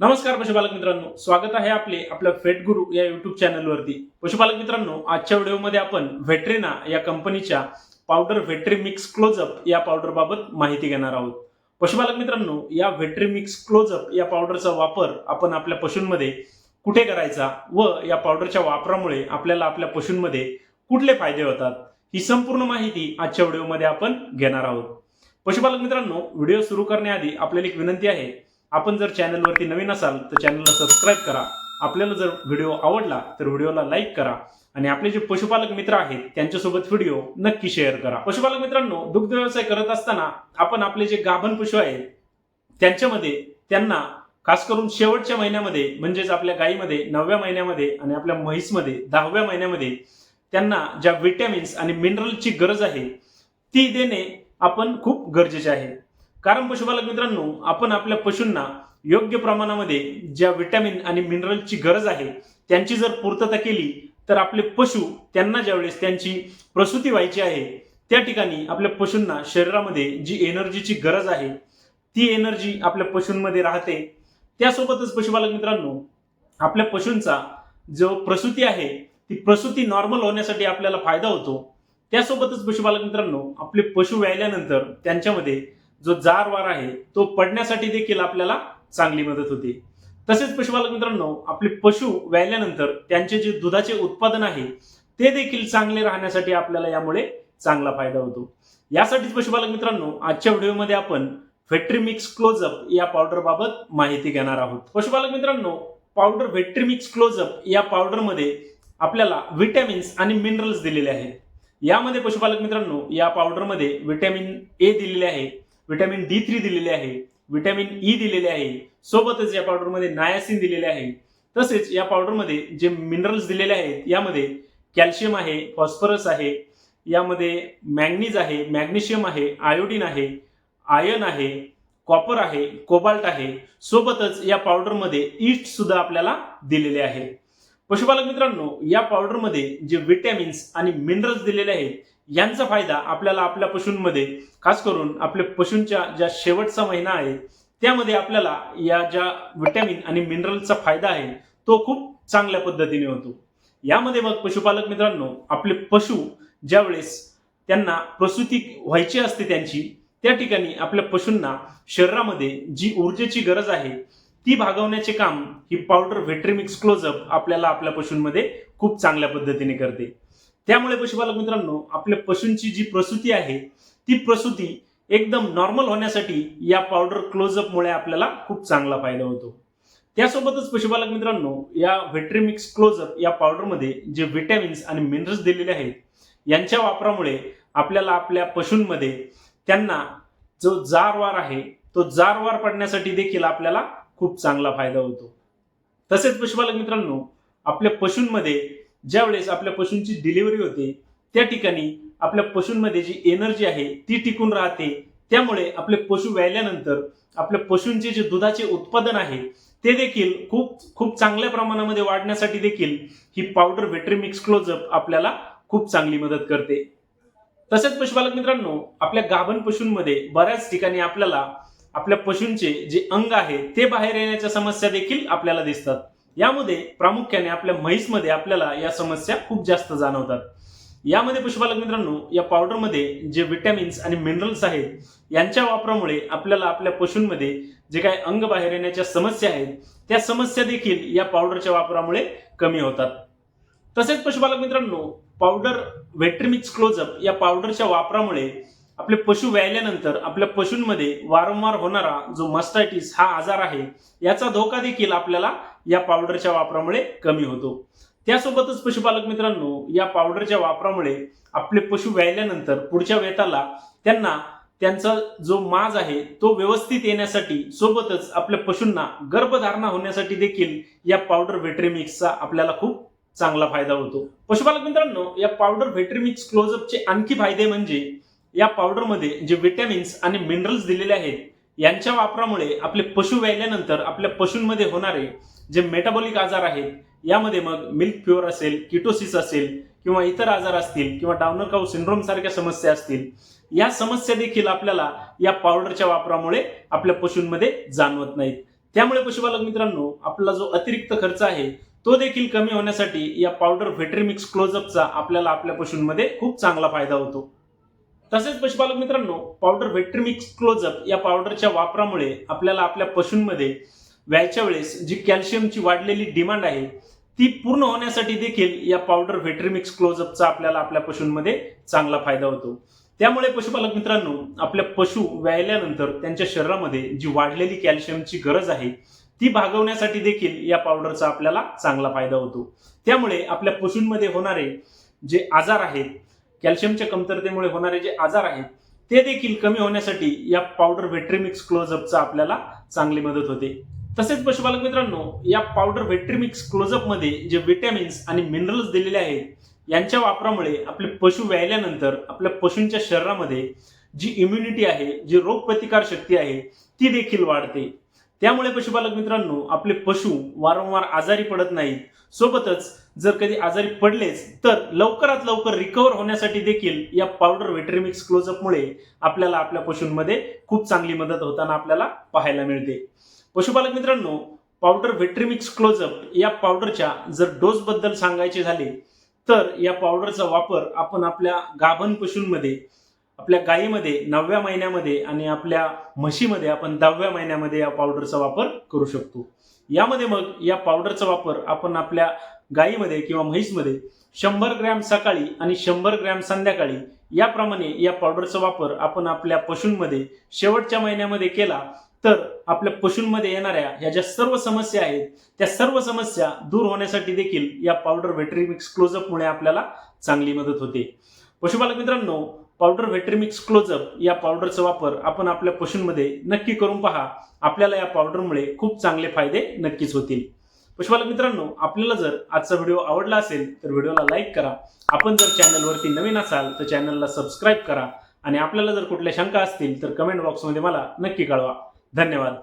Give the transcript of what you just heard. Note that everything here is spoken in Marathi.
नमस्कार पशुपालक मित्रांनो. स्वागत आहे आपले आपल्या फेट गुरु या युट्यूब चॅनलवरती पशुपालक मित्रांनो आजच्या व्हिडिओमध्ये आपण व्हेट्रिना या कंपनीच्या पावडर व्हेट्री मिक्स क्लोजअप या पावडर बाबत माहिती घेणार आहोत. पशुपालक मित्रांनो या व्हेट्री मिक्स क्लोजअप या पावडरचा वापर आपण आपल्या पशूंमध्ये कुठे करायचा व या पावडरच्या वापरामुळे आपल्याला आपल्या पशूंमध्ये कुठले फायदे होतात ही संपूर्ण माहिती आजच्या व्हिडिओमध्ये आपण घेणार आहोत. पशुपालक मित्रांनो व्हिडिओ सुरू करण्याआधी आपल्याला एक विनंती आहे आपण जर चॅनलवरती नवीन असाल तर चॅनलला सबस्क्राईब करा. आपल्याला जर व्हिडिओ आवडला तर व्हिडिओला लाईक करा आणि आपले जे पशुपालक मित्र आहेत त्यांच्यासोबत व्हिडिओ नक्की शेअर करा. पशुपालक मित्रांनो दुग्ध व्यवसाय करत असताना आपण आपले जे गाभण पशु आहेत त्यांच्यामध्ये त्यांना खास करून शेवटच्या महिन्यामध्ये म्हणजेच आपल्या गायीमध्ये नवव्या महिन्यामध्ये आणि आपल्या म्हैसमध्ये दहाव्या महिन्यामध्ये त्यांना ज्या विटॅमिन्स आणि मिनरलची गरज आहे ती देणे आपण खूप गरजेचे आहे. कारण पशुपालक मित्रांनो आपण आपल्या पशूंना योग्य प्रमाणामध्ये ज्या विटॅमिन आणि मिनरलची गरज आहे त्यांची जर पूर्तता केली तर आपले पशु त्यांना ज्यावेळेस त्यांची प्रसूती व्हायची आहे त्या ठिकाणी आपल्या पशूंना शरीरामध्ये जी एनर्जीची गरज आहे ती एनर्जी आपल्या पशूंमध्ये राहते. त्यासोबतच पशुपालक मित्रांनो आपल्या पशूंचा जो प्रसूती आहे ती प्रसूती नॉर्मल होण्यासाठी आपल्याला फायदा होतो. त्यासोबतच पशुपालक मित्रांनो आपले पशु व्यायल्यानंतर त्यांच्यामध्ये जो जार वार आहे तो पडण्यासाठी देखील आपल्याला चांगली मदत होते. तसेच पशुपालक मित्रांनो आपले पशु व्यायल्यानंतर त्यांचे जे दुधाचे उत्पादन आहे ते देखील चांगले राहण्यासाठी आपल्याला यामुळे चांगला फायदा होतो. यासाठीच पशुपालक मित्रांनो आजच्या व्हिडिओमध्ये आपण व्हेट्रीमिक्स क्लोजअप या पावडरबाबत माहिती घेणार आहोत. पशुपालक मित्रांनो पावडर व्हेट्रीमिक्स क्लोजअप या पावडरमध्ये आपल्याला व्हिटॅमिन्स आणि मिनरल्स दिलेले आहेत. यामध्ये पशुपालक मित्रांनो या पावडरमध्ये व्हिटॅमिन ए दिलेले आहे व्हिटॅमिन डी थ्री दिलेले आहे व्हिटॅमिन ई e दिलेले आहे सोबतच या पावडरमध्ये नायासिन दिलेले आहे. तसेच या पावडरमध्ये जे मिनरल्स दिलेले आहेत यामध्ये कॅल्शियम आहे फॉस्फरस आहे यामध्ये मॅग्नीज आहे मॅग्नेशियम आहे आयोडीन आहे आयन आहे कॉपर आहे कोबाल्ट आहे सोबतच या पावडरमध्ये ईस्ट सुद्धा आपल्याला दिलेले आहे. पशुपालक मित्रांनो या पावडरमध्ये जे विटॅमिन्स आणि मिनरल्स दिलेले आहेत यांचा फायदा आपल्याला आपल्या पशूंमध्ये खास करून आपल्या पशूंच्या ज्या शेवटचा महिना आहे त्यामध्ये आपल्याला या ज्या विटॅमिन आणि मिनरलचा फायदा आहे तो खूप चांगल्या पद्धतीने होतो. यामध्ये मग पशुपालक मित्रांनो आपले पशु ज्यावेळेस त्यांना प्रसूती व्हायची असते त्यांची त्या ठिकाणी आपल्या पशूंना शरीरामध्ये जी ऊर्जेची गरज आहे ती भागवण्याचे काम ही पावडर व्हेट्रीमिक्स क्लोजअप आपल्याला आपल्या पशूंमध्ये खूप चांगल्या पद्धतीने करते. त्यामुळे पशुपालक मित्रांनो आपल्या पशूंची जी प्रसूती आहे ती प्रसूती एकदम नॉर्मल होण्यासाठी या पावडर क्लोजअपमुळे आपल्याला खूप चांगला फायदा होतो. त्यासोबतच पशुपालक मित्रांनो या व्हेट्रीमिक्स क्लोजअप या पावडरमध्ये जे विटॅमिन्स आणि मिनरल्स दिलेले आहेत यांच्या वापरामुळे आपल्याला आपल्या पशूंमध्ये त्यांना जो जारवार आहे तो जारवार पडण्यासाठी देखील आपल्याला खूप चांगला फायदा होतो. तसेच पशुपालक मित्रांनो आपल्या पशूंमध्ये ज्यावेळेस आपल्या पशूंची डिलिव्हरी होते त्या ठिकाणी आपल्या पशूंमध्ये जी एनर्जी आहे ती टिकून राहते. त्यामुळे आपले पशु व्यायल्यानंतर आपल्या पशूंचे जे दुधाचे उत्पादन आहे ते देखील खूप खूप चांगल्या प्रमाणामध्ये वाढण्यासाठी देखील ही पावडर व्हेट्रीमिक्स क्लोजअप आपल्याला खूप चांगली मदत करते. तसेच पशुपालक मित्रांनो आपल्या गाभण पशूंमध्ये बऱ्याच ठिकाणी आपल्याला आपल्या पशूंचे जे अंग आहे ते बाहेर येण्याच्या समस्या देखील आपल्याला दिसतात. यामध्ये प्रामुख्याने आपल्या म्हैसमध्ये आपल्याला या समस्या खूप जास्त जाणवतात. यामध्ये पशुपालक मित्रांनो या पावडरमध्ये जे विटॅमिन्स आणि मिनरल्स आहेत यांच्या वापरामुळे आपल्याला आपल्या पशूंमध्ये जे काही अंग बाहेर येण्याच्या समस्या आहेत त्या समस्या देखील या पावडरच्या वापरामुळे कमी होतात. तसेच पशुपालक मित्रांनो पावडर व्हेट्रीमिक्स क्लोजअप या पावडरच्या वापरामुळे आपले पशु व्यायल्यानंतर आपल्या पशूंमध्ये वारंवार होणारा जो मस्टायटिस हा आजार आहे याचा धोका देखील आपल्याला या पावडरच्या वापरामुळे कमी होतो. त्यासोबतच पशुपालक मित्रांनो या पावडरच्या वापरामुळे आपले पशु व्यायल्यानंतर पुढच्या वेताला त्यांना त्यांचा जो माज आहे तो व्यवस्थित येण्यासाठी सोबतच आपल्या पशूंना गर्भधारणा होण्यासाठी देखील या पावडर व्हेट्रीमिक्सचा आपल्याला खूप चांगला फायदा होतो. पशुपालक मित्रांनो या पावडर व्हेटरमिक्स क्लोजअपचे आणखी फायदे म्हणजे या पावडरमध्ये जे विटॅमिन्स आणि मिनरल्स दिलेले आहेत यांच्या वापरामुळे आपले पशु व्यायल्यानंतर आपल्या पशूंमध्ये होणारे जे मेटाबॉलिक आजार आहेत यामध्ये मग मिल्क प्युअर असेल किटोसिस असेल किंवा इतर आजार असतील किंवा डाउनर काऊ सिंड्रोम सारख्या समस्या असतील या समस्या देखील आपल्याला या पावडरच्या वापरामुळे आपल्या पशूंमध्ये जाणवत नाहीत. त्यामुळे पशुपालक मित्रांनो आपला जो अतिरिक्त खर्च आहे तो देखील कमी होण्यासाठी या पावडर व्हेट्रिमिक्स क्लोजअपचा आपल्याला आपल्या पशूंमध्ये खूप चांगला फायदा होतो. तसेच पशुपालक मित्रांनो पावडर व्हेट्रिमिक्स क्लोजअप या पावडरच्या वापरामुळे आपल्याला आपल्या पशूंमध्ये व्यायच्या वेळेस जी कॅल्शियमची वाढलेली डिमांड आहे ती पूर्ण होण्यासाठी देखील या पावडर व्हेट्रिमिक्स क्लोजअपचा आपल्याला आपल्या पशूंमध्ये चांगला फायदा होतो. त्यामुळे पशुपालक मित्रांनो आपल्या पशु व्यायल्यानंतर त्यांच्या शरीरामध्ये जी वाढलेली कॅल्शियमची गरज आहे ती भागवण्यासाठी देखील या पावडरचा आपल्याला चांगला फायदा होतो. त्यामुळे आपल्या पशूंमध्ये होणारे जे आजार आहेत कॅल्शियमच्या कमतरतेमुळे होणारे जे आजार आहेत ते देखील कमी होण्यासाठी या पावडर व्हेट्रिमिक्स क्लोजअपचा आपल्याला चांगली मदत होते. तसेच पशुपालक मित्रांनो या पावडर व्हेट्रिमिक्स क्लोजअपमध्ये जे विटॅमिन्स आणि मिनरल्स दिलेले आहेत यांच्या वापरामुळे आपले पशु व्यायल्यानंतर आपल्या पशूंच्या शरीरामध्ये जी इम्युनिटी आहे जी रोगप्रतिकार शक्ती आहे ती देखील वाढते. त्यामुळे पशुपालक मित्रांनो आपले पशु वारंवार आजारी पडत नाहीत. सोबतच जर कधी आजारी पडलेच तर लवकरात लवकर रिकवर होण्यासाठी देखील या पावडर व्हेट्रिमिक्स क्लोजअपमुळे आपल्याला आपल्या पशूंमध्ये खूप चांगली मदत होताना आपल्याला पाहायला मिळते. पशुपालक मित्रांनो पावडर व्हेट्रिमिक्स क्लोजअप या पावडरच्या जर डोस बद्दल सांगायचे झाले तर या पावडरचा वापर आपण आपल्या गाभण पशूंमध्ये आपल्या गायीमध्ये नवव्या महिन्यामध्ये आणि आपल्या म्हशीमध्ये आपण दहाव्या महिन्यामध्ये या पावडरचा वापर करू शकतो. यामध्ये मग या पावडरचा वापर आपण आपल्या गायीमध्ये किंवा म्हैसमध्ये शंभर ग्रॅम सकाळी आणि शंभर ग्रॅम संध्याकाळी याप्रमाणे या पावडरचा वापर आपण आपल्या पशूंमध्ये शेवटच्या महिन्यामध्ये केला तर आपल्या पशूंमध्ये येणाऱ्या ह्या ज्या सर्व समस्या आहेत त्या सर्व समस्या दूर होण्यासाठी देखील या पावडर व्हेट्रिमिक्स क्लोजअपमुळे आपल्याला चांगली मदत होते. पशुपालक मित्रांनो पावडर व्हेटरमिक्स क्लोजअप या पावडरचा वापर आपण आपल्या पशूंमध्ये नक्की करून पहा. आपल्याला या पावडरमुळे खूप चांगले फायदे नक्कीच होतील. पशुपालक मित्रांनो आपल्याला जर आजचा व्हिडिओ आवडला असेल तर व्हिडिओला लाईक करा. आपण जर चॅनलवरती नवीन असाल तर चॅनलला सबस्क्राईब करा. आणि आपल्याला जर कुठल्या शंका असतील तर कमेंट बॉक्समध्ये मला नक्की कळवा. धन्यवाद.